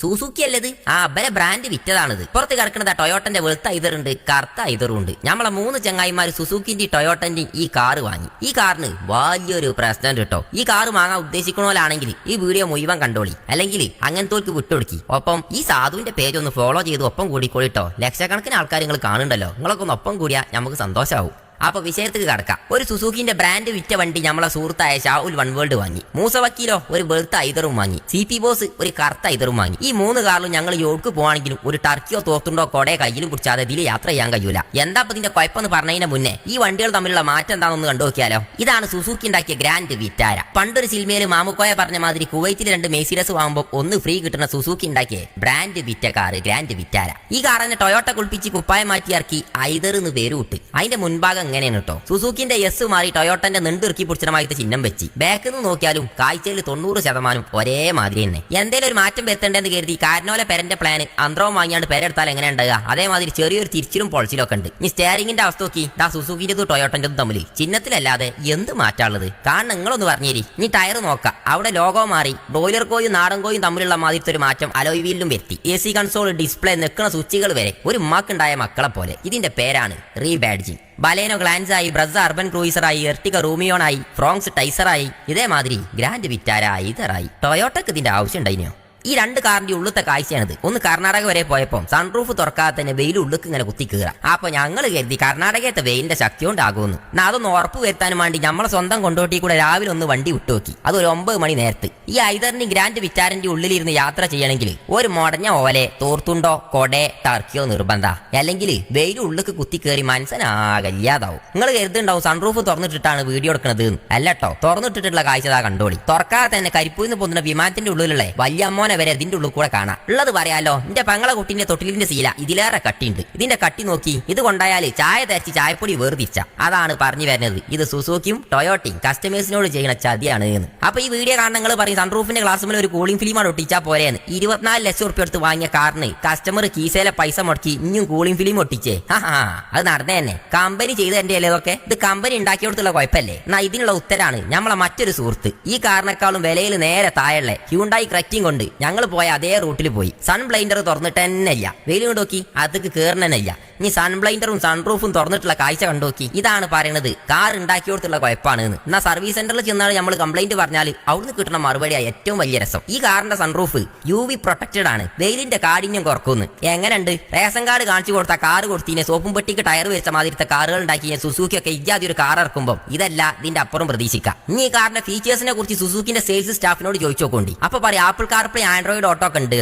സൂസുക്കി അല്ലത് ആ അബലെ ബ്രാൻഡ് വിറ്റതാണിത്. പുറത്ത് കിടക്കുന്നത് ടൊയോട്ടന്റെ വെളുത്ത ഐതറുണ്ട് കറുത്ത ഉണ്ട്. നമ്മളെ മൂന്ന് ചങ്ങായിമാർ സുസുക്കിന്റെ ടൊയോട്ടന്റെ ഈ കാറ് വാങ്ങി. ഈ കാറിന് വലിയൊരു പ്രശ്നം കിട്ടോ. ഈ കാറ് വാങ്ങാൻ ഉദ്ദേശിക്കണോലാണെങ്കിൽ ഈ വീഡിയോ മുഴുവൻ കണ്ടോളി. അല്ലെങ്കിൽ അങ്ങനത്തോൽക്ക് വിട്ടൊടുക്കി. ഒപ്പം ഈ സാധുവിന്റെ പേജ് ഒന്ന് ഫോളോ ചെയ്ത് ഒപ്പം കൂടിക്കോളിട്ടോ ലക്ഷക്കണക്കിന് ആൾക്കാർ നിങ്ങൾ കാണുന്നുണ്ടല്ലോ. നിങ്ങളൊക്കെ ഒന്ന് ഒപ്പം കൂടിയാൽ നമുക്ക് സന്തോഷമാവും അപ്പൊ വിഷയത്തേക്ക് കടക്കാം. ഒരു സുസുക്കിന്റെ ബ്രാൻഡ് വിറ്റ വണ്ടി നമ്മളെ സുഹൃത്തായ ഷാവുൽ വൺ വേൾഡ് വാങ്ങി. മൂസ വക്കീലോ ഒരു വെറുത്ത ഐതറും വാങ്ങി. സി പി ബോസ് ഒരു കറുത്ത ഐതറും വാങ്ങി. ഈ മൂന്ന് കാറിലും ഞങ്ങൾ യോർക്ക് പോവാണെങ്കിലും ഒരു ടർക്കിയോ തോത്തുണ്ടോ കൊടയോ കയ്യിലും പിടിച്ചാതെ ഇതിൽ യാത്ര ചെയ്യാൻ കഴിയൂല. എന്താ ഇതിന്റെ കുഴപ്പമെന്ന് പറഞ്ഞതിന് മുന്നേ ഈ വണ്ടികൾ തമ്മിലുള്ള മാറ്റം എന്താണെന്ന് കണ്ടു നോക്കിയാലോ? ഇതാണ് സുസുക്കി ഉണ്ടാക്കിയ ഗ്രാൻഡ് വിറ്റാര. പണ്ടൊരു സിനിമയിൽ മാമുക്കോയ പറഞ്ഞ മാതിരി കുവൈത്തിൽ രണ്ട് മേസിഡസ് വാങ്ങുമ്പോൾ ഒന്ന് ഫ്രീ കിട്ടുന്ന സുസുക്കി ഉണ്ടാക്കിയ ബ്രാൻഡ് വിറ്റ കാർ ഗ്രാൻഡ് വിറ്റാര. ഈ കാറിനെ ടൊയോട്ട കുളിപ്പിച്ച് കുപ്പായം മാറ്റി ഐതർ എന്ന് പേര് വിട്ട് അതിന്റെ മുൻഭാഗം എങ്ങനെയാണ് കേട്ടോ. സുസുക്കിന്റെ എസ് മാറി ടൊയോട്ടന്റെ നെണ്ടുറുക്കി പിടിച്ചമായിട്ട് ചിഹ്നം വെച്ച്. ബാക്കിൽ നിന്ന് നോക്കിയാലും കാഴ്ചയിൽ തൊണ്ണൂറ് ശതമാനം ഒരേ മാതിരി തന്നെ. എന്തേലും ഒരു മാറ്റം വരുത്തേണ്ടെന്ന് കരുതി കാരനോലെ പെരന്റെ പ്ലാൻ അന്ത്രവും വാങ്ങിയാണ്ട് പെരെടുത്താൽ എങ്ങനെ ഉണ്ടാകുക അതേമാതിരി ചെറിയൊരു തിരിച്ചിലും പൊളിച്ചിലും ഒക്കെ ഉണ്ട്. ഈ സ്റ്റിയറിംഗിന്റെ അവസ്ഥ നോക്കി. ദാ സുസുക്കിന്റെതും ടൊയോട്ടന്റെതും തമ്മിൽ. ചിഹ്നത്തിലല്ലാതെ എന്ത് മാറ്റാനുള്ളത് കാരണം നിങ്ങളൊന്ന് പറഞ്ഞേരി. ഇനി ടയർ നോക്കാം. അവിടെ ലോഗോ മാറി. ബ്രോയിലർ കോയും നാടൻ കോയും തമ്മിലുള്ള മാതിരത്തെ ഒരു മാറ്റം അലോയ് വരുത്തി. എ സി കൺസോൾ ഡിസ്പ്ലേ നിൽക്കുന്ന സ്വിച്ചുകൾ വരെ ഒരു ഉമ്മാക്കുണ്ടായ മക്കളെ പോലെ ഇതിന്റെ പേരാണ് റീബാഡ്ജിങ് ബലേനോ ഗ്ലാൻസ് ആയി ബ്രസ അർബൻ ക്രൂയിസറായി എർട്ടിക റൂമിയോണായി ഫ്രോങ്സ് ടൈസറായി ഇതേമാതിരി ഗ്രാൻഡ് വിറ്റാരായി ഇതറായി. ടൊയോട്ടക്ക് ഇതിന്റെ ആവശ്യം ഉണ്ടായിനോ ഈ രണ്ട് കാറിന്റെ ഉള്ളത്തെ കാഴ്ചയാണിത്. ഒന്ന് കർണാടക വരെ പോയപ്പോൾ സൺറൂഫ് തുറക്കാതെ തന്നെ വെയിൽ ഉള്ളുക്ക് ഇങ്ങനെ കുത്തി കീറാം. അപ്പൊ ഞങ്ങൾ കരുതി കർണാടകത്തെ വെയിലിന്റെ ശക്തി കൊണ്ടാകുമെന്ന്. എന്നാ അതൊന്ന് ഉറപ്പ് വേണ്ടി നമ്മളെ സ്വന്തം കൊണ്ടോട്ടി കൂടെ രാവിലെ ഒന്ന് വണ്ടി വിട്ടുനോക്കി. അത് ഒരു ഒമ്പത് മണി നേരത്ത്. ഈ ഐതറിന്റെ ഗ്രാൻഡ് വിറ്റാറിന്റെ ഉള്ളിലിരുന്ന് യാത്ര ചെയ്യണമെങ്കിൽ ഒരു മുടഞ്ഞ ഓലെ തോർത്തുണ്ടോ കൊടേ ടർക്കിയോ നിർബന്ധ. അല്ലെങ്കിൽ വെയിൽ ഉള്ളുക്ക് കുത്തി കയറി മനസ്സിനാകല്ലാതാവും നിങ്ങൾ കരുതുണ്ടാവും സൺറൂഫ് തുറന്നിട്ടിട്ടാണ് വീഡിയോ എടുക്കുന്നത് അല്ലട്ടോ തുറന്നിട്ടിട്ടുള്ള കാഴ്ചടാ കണ്ടോളി. തുറക്കാതെ തന്നെ കരിപ്പൂന്ന് പോകുന്ന വിമാനത്തിന്റെ ഉള്ളിലുള്ള വല്യമ്മോനെ വരെ ഇതിന്റെ ഉള്ളിൽ കൂടെ കാണാം. ഉള്ളത് പറയാലോ എന്റെ പങ്ങള കുട്ടിന്റെ തൊട്ടിലിന്റെ ശീല ഇതിലേറെ കട്ടിയുണ്ട്. ഇതിന്റെ കട്ടി നോക്കി ഇത് കൊണ്ടായാൽ ചായ തേച്ച് ചായപ്പൊടി വേർതിരിച്ച. അതാണ് പറഞ്ഞു വരുന്നത്. ഇത് സുസൂക്കിയും ടൊയോട്ടയും കസ്റ്റമേഴ്സിനോട് ചെയ്യുന്ന ചതിയാണ് എന്ന് അപ്പൊ ഈ വീഡിയോ കാണുന്ന നിങ്ങൾ പറയും സൺറൂഫിന്റെ ക്ലാസ് ഒരു കൂളിംഗ് ഫിലിമാണ് ഒട്ടിച്ചാൽ പോരെന്ന്. ഇരുപത്തിനാല് ലക്ഷം റുപ്യ എടുത്ത് വാങ്ങിയ കാറിന് കസ്റ്റമർ കീസയിലെ പൈസ മുടക്കി ഇനിയും കൂളിംഗ് ഫിലിം ഒട്ടിച്ചേ. അത് നടന്നേ കമ്പനി ചെയ്ത് എന്റെ അല്ലേ ഇതൊക്കെ? ഇത് കമ്പനി ഉണ്ടാക്കിയെടുത്തുള്ള കുഴപ്പമല്ലേ എന്നാ ഇതിനുള്ള ഉത്തരാണ് നമ്മളെ മറ്റൊരു സുഹൃത്ത്. ഈ കാറിനേക്കാളും വിലയിൽ നേരെ താഴെ ഹ്യൂണ്ടായി ക്രക്കിംഗ് കൊണ്ട് ഞങ്ങൾ പോയ അതേ റൂട്ടിൽ പോയി. സൺ ബ്ലൈൻഡർ തുറന്നിട്ട് തന്നെ ഇല്ല. വെയിൽ കൊണ്ട് നോക്കി. അതൊക്കെ കേറണല്ല ഇനി സൺ ബ്ലൈൻഡറും സൺറൂഫും തുറന്നിട്ടുള്ള കാഴ്ച കണ്ടു നോക്കി ഇതാണ് പറയുന്നത്. കാർ ഉണ്ടാക്കിയോടത്തുള്ള കുഴപ്പമാണ് എന്ന് എന്നാ സർവീസ് സെന്ററിൽ ചെന്നാണ് നമ്മൾ കംപ്ലൈന്റ് പറഞ്ഞാൽ അവിടുന്ന് കിട്ടുന്ന മറുപടി ഏറ്റവും വലിയ രസം. ഈ കാറിന്റെ സൺറൂഫ് യു വി പ്രൊട്ടക്റ്റഡ് ആണ്. വെയിലിന്റെ കാഠിന്യം കുറക്കുന്നു എങ്ങനെയുണ്ട്? റേഷൻ കാർഡ് കാണിച്ചു കൊടുത്ത കാർ കൊടുത്തിനെ. സോപ്പും പെട്ടിക്ക് ടയർ വെച്ച മാതിരിത്തെ കാറുകൾ ഉണ്ടാക്കിയ സുസൂക്കി ഒക്കെ ഇജാതി ഒരു കാർ ഇറക്കുമ്പോൾ ഇതല്ല ഇതിന്റെ അപ്പുറം പ്രതീക്ഷിക്കാം. ഇനി ഈ കാറിന്റെ ഫീച്ചേഴ്സിനെ കുറിച്ച് സുസൂക്കിന്റെ സെയിൽസ് സ്റ്റാഫിനോട് ചോദിച്ചു നോക്കോണ്ടി അപ്പൊ പറയാം ആപ്പിൾ കാർപ്ലേ ആൻഡ്രോയിഡ് ഓട്ടോ ഒക്കെ ഉണ്ട്